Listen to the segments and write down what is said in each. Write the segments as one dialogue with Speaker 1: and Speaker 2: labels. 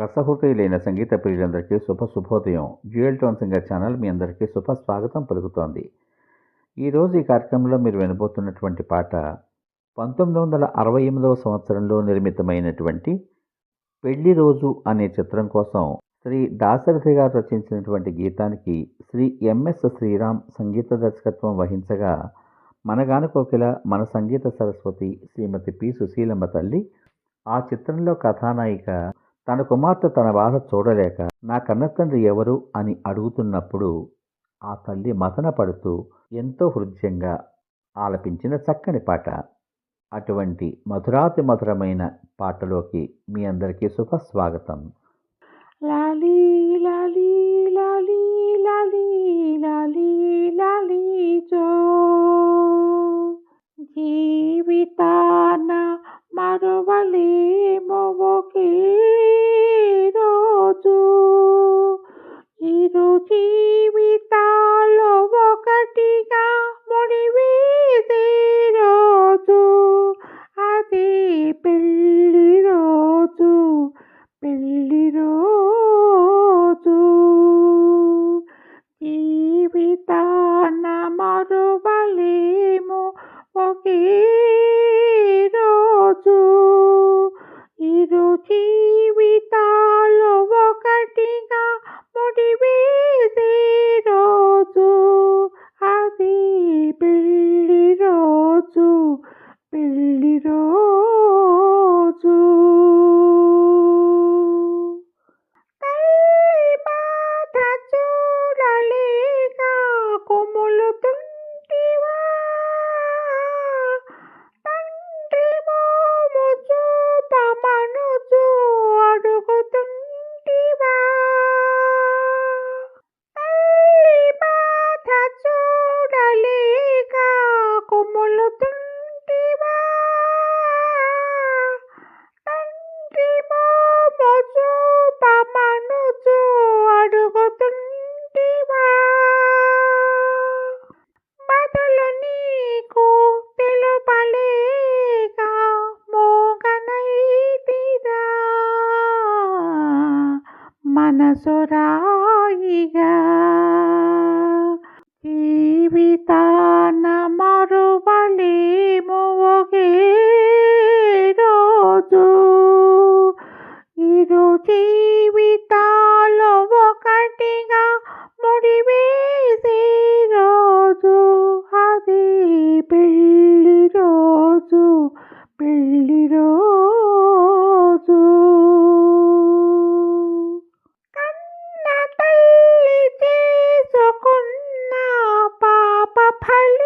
Speaker 1: రసహృదయులైన సంగీత ప్రియులందరికీ శుభ శుభోదయం. జ్యూయల్ టోన్ సింగర్ ఛానల్ మీ అందరికీ శుభ స్వాగతం పలుకుతోంది. ఈరోజు ఈ కార్యక్రమంలో మీరు వినబోతున్నటువంటి పాట పంతొమ్మిది వందల అరవై ఎనిమిదవ సంవత్సరంలో నిర్మితమైనటువంటి పెళ్ళి రోజు అనే చిత్రం కోసం శ్రీ దాశరథి గారు రచించినటువంటి గీతానికి శ్రీ ఎంఎస్ శ్రీరామ్ సంగీత దర్శకత్వం వహించగా మనగాన కోకిల మన సంగీత సరస్వతి శ్రీమతి పి సుశీలమ్మ తల్లి ఆ చిత్రంలో కథానాయిక తన కుమార్తె తన బాధ చూడలేక నా కన్నతండ్రి ఎవరు అని అడుగుతున్నప్పుడు ఆ తల్లి మతన పడుతూ ఎంతో హృదయంగా ఆలపించిన చక్కని పాట. అటువంటి మధురాతి మధురమైన పాటలోకి మీ అందరికీ శుభస్వాగతం.
Speaker 2: లాలీ లాలీ లాలీ లాలీ లాలీ లాలీ జో. జీవితాన మరవలేమో ఒకే ఒకే కుములుతుంటివా తండ్రి మోము చూపమనుచు అడుగుతుంటివా బదులు నీకు తెలుపలేక మోగనైతిరా. మనసురాయిగా జీవితాన మరువలేము రోజు పెళ్ళి రోజు. కన్న తల్లి చేసుకున్న పాప ఫలి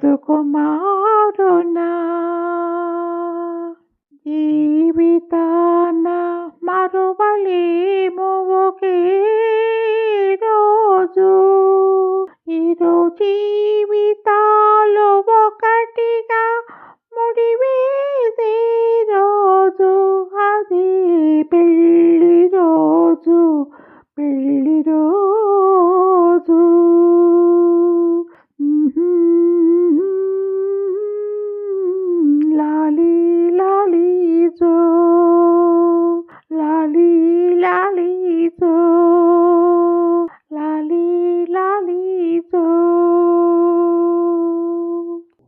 Speaker 2: బ్రతుకుమారున? జీవితాన మరువలేము ఒకే రోజు. ఇరు జీవితాలు ఒకటి